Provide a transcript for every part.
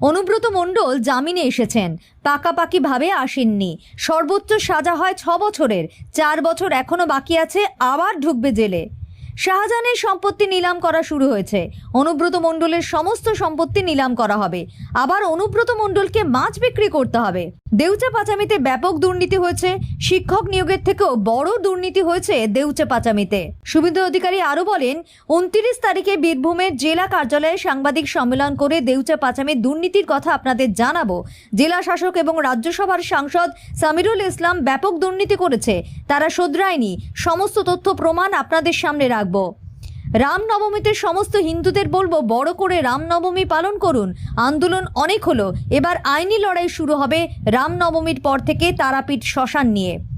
অনুব্রত মণ্ডল জামিনে এসেছেন। পাকাপাকিভাবে আসেননি। সর্বোচ্চ সাজা হয় ছ বছরের। চার বছর এখনও বাকি আছে, আবার ঢুকবে জেলে। শাহজাহানের সম্পত্তি নিলাম করা শুরু হয়েছে। অনুব্রত মণ্ডলের সমস্ত সম্পত্তি নিলাম করা হবে। আবার অনুব্রত মণ্ডলকে মাছ বিক্রি করতে হবে। দেউচা পাচামিতে ব্যাপক দুর্নীতি হয়েছে। শিক্ষক নিয়োগের থেকেও বড় দুর্নীতি হয়েছে দেউচা পাচামিতে। শুভেন্দু অধিকারী আরও বলেন, উনত্রিশ তারিখে বীরভূমের জেলা কার্যালয়ে সাংবাদিক সম্মেলন করে দেউচা পাচামির দুর্নীতির কথা আপনাদের জানাব। জেলা শাসক এবং রাজ্যসভার সাংসদ সামিরুল ইসলাম ব্যাপক দুর্নীতি করেছে। তারা শোধরায়নি। সমস্ত তথ্য প্রমাণ আপনাদের সামনে রাখব। রামনবমীতে সমস্ত হিন্দুদের বলব, বড় করে রামনবমী পালন করুন। আন্দোলন অনেক হলো। এবার আইনি লড়াই শুরু হবে রামনবমীর পর থেকে তারাপীঠ শ্মশান নিয়ে।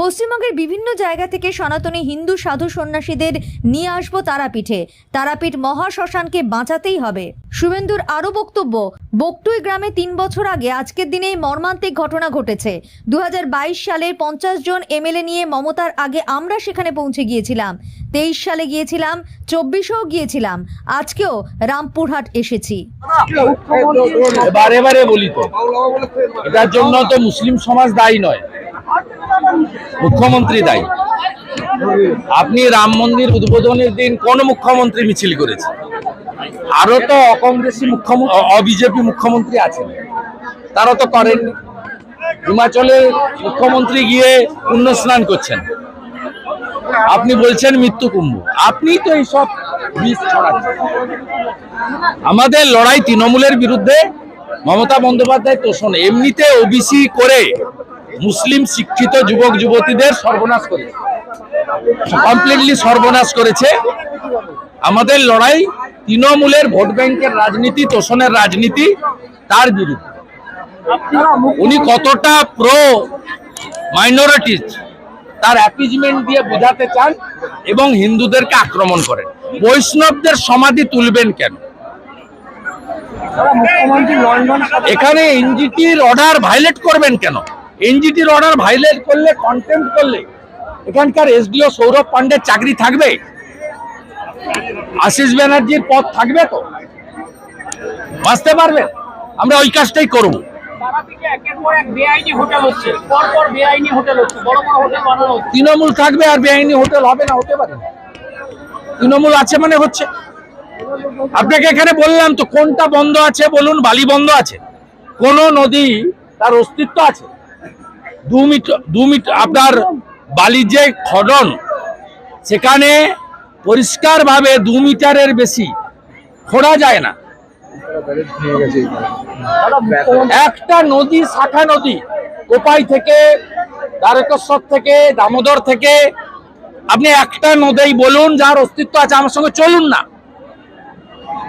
পশ্চিমবঙ্গের বিভিন্ন জায়গা থেকে সনাতনী হিন্দু সাধু সন্ন্যাসীদের নিয়ে আসব তারাপীঠে। তারাপীঠ মহাশ্মশানকে বাঁচাতেই হবে। শুভেন্দুর আরও বক্তব্য, বকটুই গ্রামে তিন বছর আগে আজকের দিনে মর্মান্তিক ঘটনা ঘটেছে। দু সালের পঞ্চাশ জন এমএলএ নিয়ে মমতার আগে আমরা সেখানে পৌঁছে গিয়েছিলাম। তেইশ সালে গিয়েছিলাম, চব্বিশেও গিয়েছিলাম। আজকেও রামপুরহাট এসেছি। বারে বারে বলি তো, এটার জন্য তো মুসলিম সমাজ দায়ী নয়। মুখ্যমন্ত্রী দায়ী। আপনি রাম মন্দির উদ্বোধনের দিন কোন মুখ্যমন্ত্রী মিছিল করেছে? আরও তো অকংগ্রেসী মুখ্যমন্ত্রী অবিজেপি মুখ্যমন্ত্রী আছেন। তারা তো করেন হিমাচলে মুখ্যমন্ত্রী গিয়ে পুণ্য স্নান করছেন। আপনি বলছেন মৃত্যু কুম্ভ। আপনি তো এইসব বীজ ছড়াচ্ছেন। আমাদের লড়াই তৃণমূলের বিরুদ্ধে মমতা বন্দ্যোপাধ্যায় তোষণ। এমনিতে ওবিসি করে মুসলিম শিক্ষিত যুবক যুবতীদের সর্বনাশ করেছে। কমপ্লিটলি সর্বনাশ করেছে। আমাদের লড়াই তৃণমূলের ভোট ব্যাংকের রাজনীতি, তোষণের রাজনীতি, তার বিরুদ্ধে। উনি কতটা প্রো মাইনরিটিজ তার অ্যাপিজমেন্ট দিয়ে বোঝাতে চান এবং হিন্দুদেরকে আক্রমণ করেন। বৈষ্ণবদের সমাধি তুলবেন কেন? এখানে এনজিটির অর্ডার ভাইলেট করবেন কেন? এনজিটির অর্ডার ভাইলেট করলে কন্টেম্প করলে এখানকার এসডিও সৌরভ পান্ডের চাকরি থাকবে? আশিস ব্যানার্জির পদ থাকবে তো? বাঁচতে পারবেন আমরা ওই কাজটাই করব। তৃণমূল থাকবে আর বেআইনি হোটেল হবে না হতে পারে। তৃণমূল আছে মানে হচ্ছে। আপনাকে এখানে বললাম তো কোনটা বন্ধ আছে বলুন বালি বন্ধ আছে। কোন নদী তার অস্তিত্ব আছে। দু মিটার দু মিটার আপনার বালির যে খনন, সেখানে পরিষ্কারভাবে দু মিটারের বেশি খোঁড়া যায় না। একটা নদী, শাখা নদী, কোপাই থেকে, দ্বারকেশ্বর থেকে, দামোদর থেকে, আপনি একটা নদী বলুন, যার অস্তিত্ব আছে, আমার সঙ্গে চলুন না।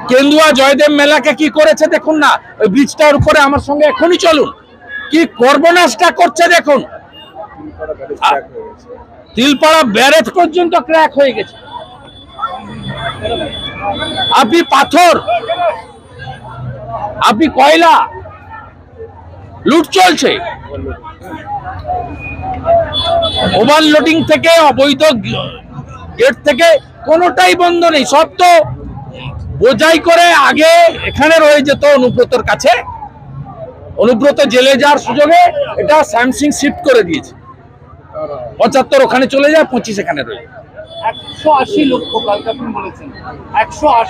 কেন্দুয়া জয়দেব মেলাকে কি করেছে, দেখুন না, ওই ব্রিজটার উপরে আমার সঙ্গে এখনই চলুন। কি সর্বনাশটা করছে দেখুন। তিলপাড়া ব্যারেজ পর্যন্ত ক্র্যাক হয়ে গেছে। আপনি পাথর, আপনি কয়লা, লুট চলছে। ওভারলোডিং থেকে, অবৈধ গেট থেকে কোনোটাই বন্ধ নেই। সব তো বোঝাই করে আগে এখানে রয়ে যেত অনুব্রতর কাছে। অনুব্রত জেলে যাওয়ার সুযোগে এটা স্যামসিং শিফট করে দিয়েছে। পঁচাত্তর ওখানে চলে যায় পঁচিশ এখানে রয়ে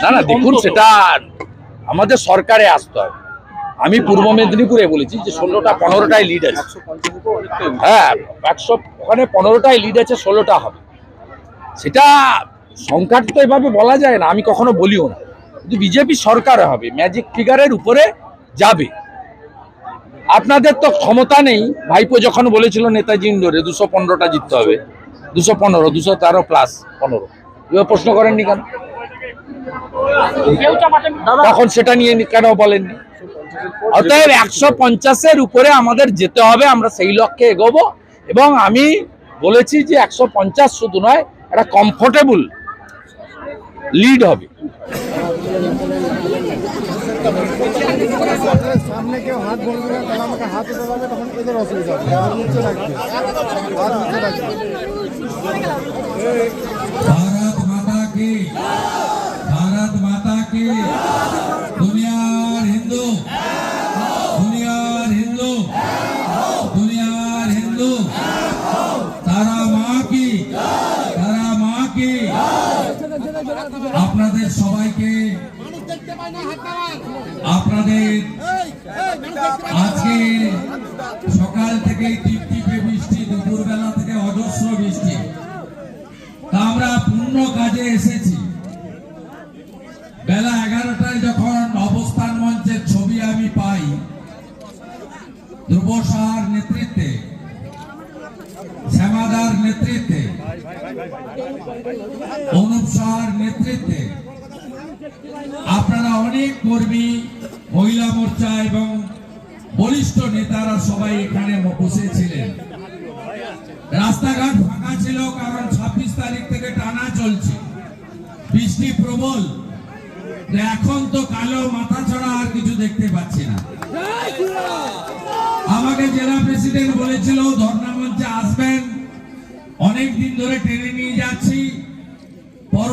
না না দেখুন সেটা আমাদের সরকারে আসতে হবে। আমি পূর্ব মেদিনীপুরে বলেছি যে ষোলোটা পনেরোটাই লিড আছে। হ্যাঁ একশো ওখানে পনেরোটাই লিড আছে ষোলোটা হবে। সেটা সংখ্যাটা তো এভাবে বলা যায় না আমি কখনো বলিও না। কিন্তু বিজেপি সরকার হবে ম্যাজিক ফিগারের উপরে যাবে। আপনাদের তো ক্ষমতা নেই। ভাইপো যখন বলেছিল নেতাজি ইন্ডোরে দুশো পনেরোটা জিততে হবে। দুশো পনেরো দুশো তেরো প্লাস পনেরো। এবার প্রশ্ন করেননি কেন? তখন সেটা নিয়ে কেন বলেননি? অতএব একশো পঞ্চাশের উপরে আমাদের যেতে হবে আমরা সেই লক্ষ্যে এগোবো। এবং আমি বলেছি যে একশো পঞ্চাশ শুধু নয় একটা কমফোর্টেবল লিড হবে। সামনে কেউ হাত বলবে না, তাহলে আমাকে হাত উঠাবে, তখন এদের অসুবিধা হবে। আপনাদের সবাইকে আপনাদের আজকে সকাল থেকে টিপটিপে বৃষ্টি দুপুরবেলা থেকে অজস্র বৃষ্টি। তা আমরা পূর্ণ কাজে এসেছি। বেলা এগারোটায় যখন অবস্থান মঞ্চের ছবি আমি পাই ধ্রুব সাহার নেতৃত্বে শ্যামাদার নেতৃত্বে অনুপ সাহার নেতৃত্বে আপনারা অনেক কর্মী, মহিলা মোর্চা এবং বলিষ্ঠ নেতারা সবাই এখানে বসেছিলেন। রাস্তাঘাট ফাঁকা ছিল কারণ ছাব্বিশ তারিখ থেকে টানা চলছে। বৃষ্টি প্রবল। এখন তো কালো মাথা ছাড়া আর কিছু দেখতে পাচ্ছি না। আমাকে জেলা প্রেসিডেন্ট বলেছিল, ধর্ণা মঞ্চে আসবেন। অনেক দিন ধরে টেনে নিয়ে যাচ্ছি।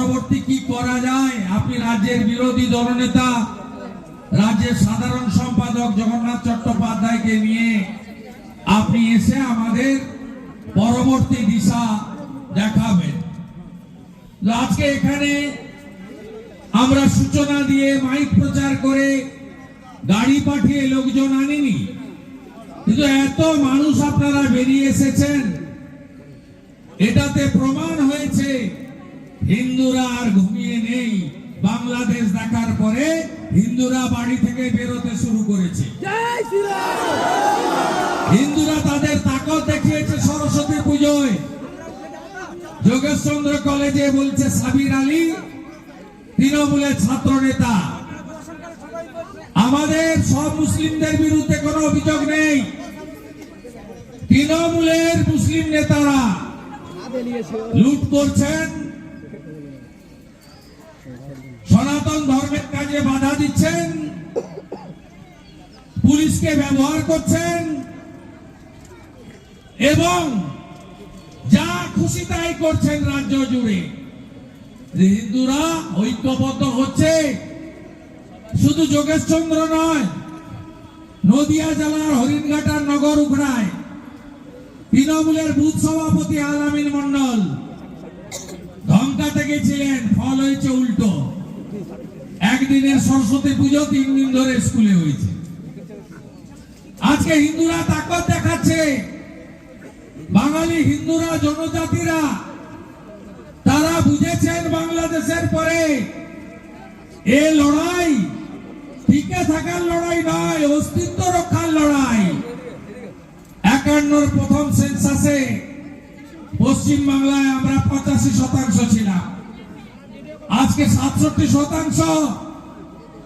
পরবর্তী কি করা যায়? আপনি রাজ্যের বিরোধী দলনেতা, রাজ্যের সাধারণ সম্পাদক জগন্নাথ চট্টোপাধ্যায়কে নিয়ে আপনি এসে আমাদের পরবর্তী দিশা দেখাবেন। আজকে এখানে আমরা সূচনা দিয়ে মাইক প্রচার করে গাড়ি পাঠিয়ে লোকজন আনিনি। কিন্তু এত মানুষ আপনারা বেরিয়ে এসেছেন। এটাতে প্রমাণ হয়েছে হিন্দুরা আর ঘুমিয়ে নেই। বাংলাদেশ দেখার পরে হিন্দুরা বাড়ি থেকে বেরোতে শুরু করেছে। হিন্দুরা তাদের তাকত দেখিয়েছে সরস্বতী পুজোয়। যোগেশচন্দ্র কলেজে বলছে সাবির আলী তৃণমূলের ছাত্র নেতা আমাদের সব মুসলিমদের বিরুদ্ধে কোনো অভিযোগ নেই। তৃণমূলের মুসলিম নেতারা লুট করছেন। সনাতন ধর্মের কাজে বাধা দিচ্ছেন, পুলিশকে ব্যবহার করছেন, এবং যা খুশি তাই করছেন রাজ্য জুড়ে। হিন্দুরা ঐক্যবদ্ধ হচ্ছে, শুধু যোগেশচন্দ্র নয়, নদিয়া জেলার হরিণঘাটার নগর উখড়ায় তৃণমূলের বুথ সভাপতি আলামিন মন্ডল ধমকাতে গেছিলেন, ফল হয়েছে উল্টো। একদিনের সরস্বতী পুজো তিন দিন ধরে স্কুলে হয়েছে। আজকে হিন্দুরা তাকত দেখাচ্ছে। বাঙালি হিন্দুরা, জনজাতিরা, তারা বুঝেছেন বাংলাদেশের পরে এ লড়াই, টিকে থাকার লড়াই নয়, অস্তিত্ব রক্ষার লড়াই। একান্নর প্রথম সেন্সাসে পশ্চিম বাংলায় আমরা পঁচাশি শতাংশ ছিলাম। আজকে সাতষট্টি শতাংশ।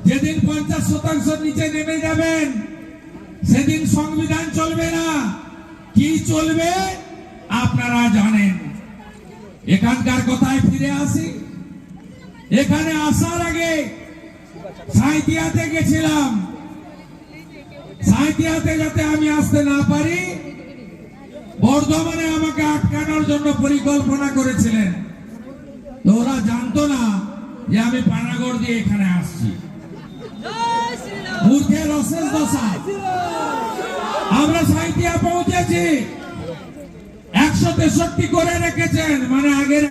যেদিন পঞ্চাশ শতাংশ নিচে নেমে যাবেন, সেদিন সংবিধান চলবে না। কি চলবে আপনারা জানেন। এখানকার কথায় ফিরে আসি। এখানে আসার আগে সাঁইতিয়াতে গেছিলাম। সাঁইতিয়াতে যাতে আমি আসতে না পারি, বর্ধমানে আমাকে আটকানোর জন্য পরিকল্পনা করেছিলেন। তো ওরা জানতো না যে আমি পানাগড় দিয়ে এখানে আসছি। আমরা সাহিত্য পৌঁছেছি। একশো তেষট্টি করে রেখেছেন মানে আগের